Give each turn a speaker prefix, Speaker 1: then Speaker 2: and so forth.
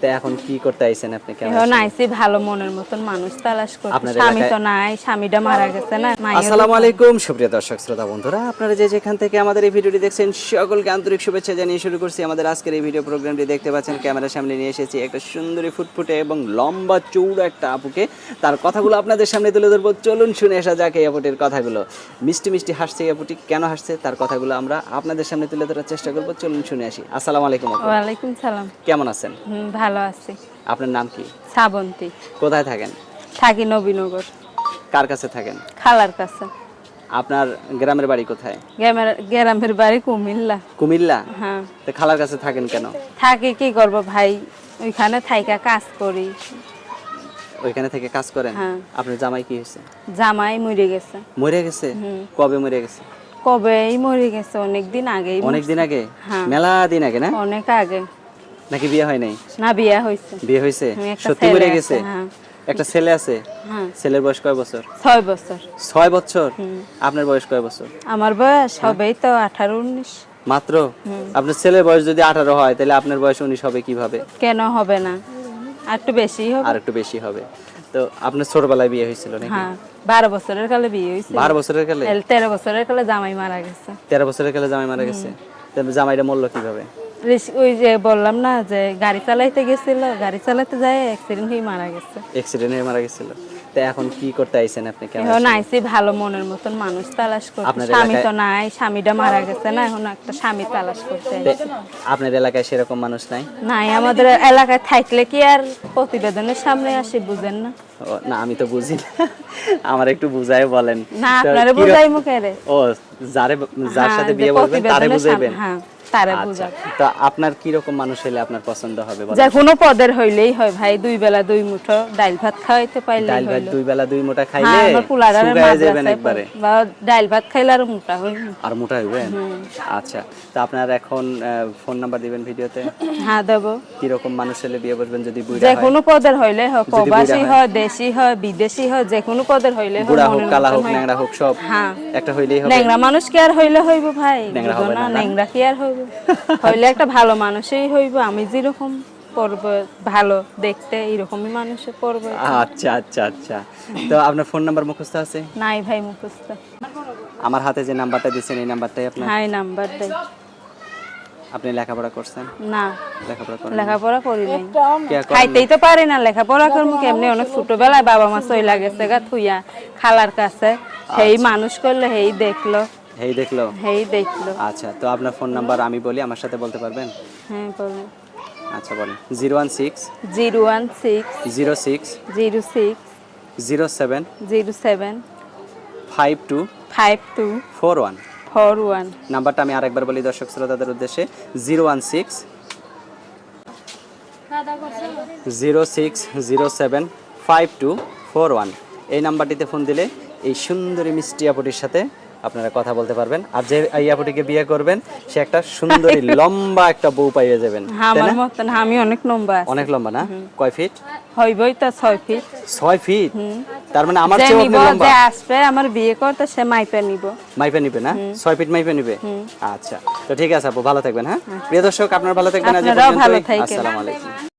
Speaker 1: তো এখন কি করতে আইছেন আপনি? কেমন
Speaker 2: এখন আইসি ভালো মনের মতন মানুষ তালাশ করতে স্বামী তো নাই স্বামীটা মারা গেছে না
Speaker 1: আসসালামু আলাইকুম সুপ্রিয় দর্শক শ্রোতা বন্ধুরা। আপনারা যে যেখান থেকে আমাদের এই ভিডিওটি দেখছেন সকলকে আন্তরিক শুভেচ্ছা জানিয়ে শুরু করছি আমাদের আজকের এই ভিডিও প্রোগ্রামটি। দেখতে পাচ্ছেন ক্যামেরার সামনে নিয়ে এসেছি একটা সুন্দরী ফুটফুটে এবং লম্বা চৌড়া একটা আপুকে। তার কথাগুলো আপনাদের সামনে তুলে ধরবো। চলুন শুনে আসা যাক এই আপুটির কথাগুলো। মিষ্টি মিষ্টি হাসছে এই আপুটি কেন হাসছে? তার কথাগুলো আমরা আপনাদের সামনে তুলে ধরার চেষ্টা করব। চলুন শুনে আসি। আসসালামু আলাইকুম আপু।
Speaker 2: ওয়ালাইকুম সালাম।
Speaker 1: কেমন আছেন?
Speaker 2: ভালো আছি।
Speaker 1: আপনার নাম কি?
Speaker 2: শ্রাবন্তী
Speaker 1: কোথায় থাকেন?
Speaker 2: থাকি নবীনগর।
Speaker 1: কার কাছে থাকেন?
Speaker 2: খালার কাছে।
Speaker 1: আপনার গ্রামের বাড়ি কোথায়?
Speaker 2: গ্রামের গ্রামের বাড়ি কুমিল্লা।
Speaker 1: কুমিল্লা?
Speaker 2: হ্যাঁ।
Speaker 1: তো খালার কাছে থাকেন কেন?
Speaker 2: থাকি কি করব ভাই? ওইখানে থাইকা কাজ করি।
Speaker 1: ওইখানে থেকে কাজ করেন?
Speaker 2: হ্যাঁ।
Speaker 1: আপনার জামাই কি হয়েছে?
Speaker 2: জামাই মরে গেছে।
Speaker 1: মরে গেছে? কবে মরে গেছে?
Speaker 2: কবেই মরে গেছে? অনেক দিন আগেই
Speaker 1: অনেক দিন আগে?
Speaker 2: হ্যাঁ।
Speaker 1: মেলা দিন আগে না?
Speaker 2: অনেক আগে।
Speaker 1: নাকি বিয়ে হয় নাই?
Speaker 2: না বিয়া হয়েছে
Speaker 1: বিয়ে হয়েছে সত্যি মরে গেছে?
Speaker 2: হ্যাঁ।
Speaker 1: একটা ছেলে আছে?
Speaker 2: হ্যাঁ।
Speaker 1: ছেলের বয়স কয় বছর?
Speaker 2: ছয় বছর।
Speaker 1: ছয় বছর? আপনার বয়স কয় বছর?
Speaker 2: আমার বয়স হবেই তো আঠারো উনিশ।
Speaker 1: মাত্র? আপনার ছেলের বয়স যদি আঠারো হয় তাহলে আপনার বয়স উনিশ হবে কীভাবে?
Speaker 2: কেন হবে না? আর একটু বেশি হবে।
Speaker 1: আর একটু বেশি হবে। তো আপনার ছোটবেলায় বিয়ে হয়েছিল নাকি?
Speaker 2: হ্যাঁ বারো বছরের কালে বিয়ে হয়েছে।
Speaker 1: বারো বছরের কালে?
Speaker 2: তেরো বছরের কালে জামাই মারা গেছে।
Speaker 1: তেরো বছরের কালে জামাই মারা গেছে? জামাইটা মরলো কীভাবে?
Speaker 2: ওই যে বললাম না যে গাড়ি চালাইতে গেছিল গাড়ি চালাতে যায় অ্যাক্সিডেন্ট হয়ে মারা গেছে।
Speaker 1: অ্যাক্সিডেন্ট হয়ে মারা গেছিল। তো এখন কি করতে আইছেন আপনি? কেন
Speaker 2: এখন আইসি ভালো মনের মতন মানুষ তালাশ করতে। স্বামী তো নাই স্বামীটা মারা গেছে না এখন একটা স্বামী তালাশ করতে
Speaker 1: আপনার এলাকায় সেরকম মানুষ নাই?
Speaker 2: নাই আমাদের এলাকায় থাকলে কি আর প্রতিবেদনের সামনে আসি বুঝেন না।
Speaker 1: ও, না আমি তো বুঝি না। আমার একটু বুঝাই বলেন।
Speaker 2: না আপনারে বুঝাই মুখে
Speaker 1: ও যারে যার
Speaker 2: হ্যাঁ,
Speaker 1: সাথে বিয়ে বলবেন তারে বুঝাইবেন?
Speaker 2: হ্যাঁ। তারে
Speaker 1: আচ্ছা। তো আপনার কি রকম মানুষ হলে আপনার পছন্দ হবে
Speaker 2: যে কোনো পদের হইলেই হয় ভাই দুই বেলা দুই মুঠো ডাল ভাত খাওয়াইতে পাইলে
Speaker 1: ডাল ভাত দুই বেলা দুই খাইলে
Speaker 2: হ্যাঁ
Speaker 1: শুকায় যাবেন একবারে।
Speaker 2: বা ডাল ভাত খাইলে আর মোটা হই
Speaker 1: আর মোটা হইবেন? আচ্ছা তো আপনার এখন ফোন নাম্বার দিবেন ভিডিওতে?
Speaker 2: হ্যাঁ দেবো।
Speaker 1: কি রকম মানুষ হলে বিয়ে বসবেন যদি বুড়া
Speaker 2: যে কোনো পদের হইলে হয় প্রবাসী
Speaker 1: হয়।
Speaker 2: হয় দেশি হয় বিদেশি হয় যে কোনো পদের হইলে হয়
Speaker 1: বুড়া হোক কালা হোক ন্যাংরা হোক সব
Speaker 2: হ্যাঁ।
Speaker 1: একটা হইলেই হবে।
Speaker 2: ন্যাংরা মানুষ কি আর হইলে হইব ভাই?
Speaker 1: ন্যাংরা হবে
Speaker 2: না? ন্যাংরা কি আর হইব? হইলে একটা ভালো মানুষই হইব আমি যেরকম পড়ব ভালো দেখতে এরকমই মানুষে পড়বে
Speaker 1: আচ্ছা আচ্ছা আচ্ছা। তো আপনার ফোন নাম্বার মুখস্থ আছে?
Speaker 2: নাই ভাই মুখস্থ।
Speaker 1: আমার হাতে যে নাম্বারটা দিচ্ছেন এই নাম্বারটাই আপনার?
Speaker 2: হাই নাম্বার দেয়
Speaker 1: আপনি লেখাপড়া করছেন?
Speaker 2: না।
Speaker 1: লেখাপড়া করেন
Speaker 2: লেখাপড়া করি নাই। খাইতেই তো পারি না লেখাপড়া করব কেমনি? অনেক ছোটবেলায় বাবা মা সই লাগেছে গা থুইয়া খালার কাছে। সেই মানুষ করলে হেই দেখল।
Speaker 1: এই দেখল?
Speaker 2: হেই দেখল।
Speaker 1: আচ্ছা তো আপনার ফোন নাম্বার আমি বলি আমার সাথে বলতে পারবেন?
Speaker 2: হ্যাঁ বলুন।
Speaker 1: আচ্ছা বলেন। Zero one six?
Speaker 2: Zero one six?
Speaker 1: Zero six?
Speaker 2: Zero six?
Speaker 1: Zero seven?
Speaker 2: Zero seven?
Speaker 1: Five two?
Speaker 2: Five two?
Speaker 1: Four one?
Speaker 2: Four one?
Speaker 1: নাম্বারটা আমি আরেকবার বলি দর্শক শ্রোতাদের উদ্দেশ্যে। Zero one six? Zero six zero seven five two four one. এই নাম্বারটিতে phone দিলে এই সুন্দরী মিষ্টি আপুটির সাথে আপনারা কথা বলতে পারবেন। আর যে এই আপুটিকে বিয়ে করবেন সে একটা সুন্দরী লম্বা একটা বউ পাইয়ে যাবেন
Speaker 2: আমার মতন আমি অনেক লম্বা
Speaker 1: অনেক লম্বা না? কয় ফিট
Speaker 2: হইবই তো ছয় ফিট
Speaker 1: ছয় ফিট তার মানে আমার
Speaker 2: যে
Speaker 1: চেয়েও
Speaker 2: নিব
Speaker 1: আপনি লম্বা?
Speaker 2: যে আসবে আমার বিয়ে করতে সে মাইপে নিব।
Speaker 1: মাইপে নিবে না? ছয় ফিট মাইপে নিবে? আচ্ছা তো ঠিক আছে আপু ভালো থাকবেন হ্যাঁ? প্রিয় দর্শক আপনার ভালো থাকবেন আজ এই
Speaker 2: ভালো
Speaker 1: আসসালামু আলাইকুম।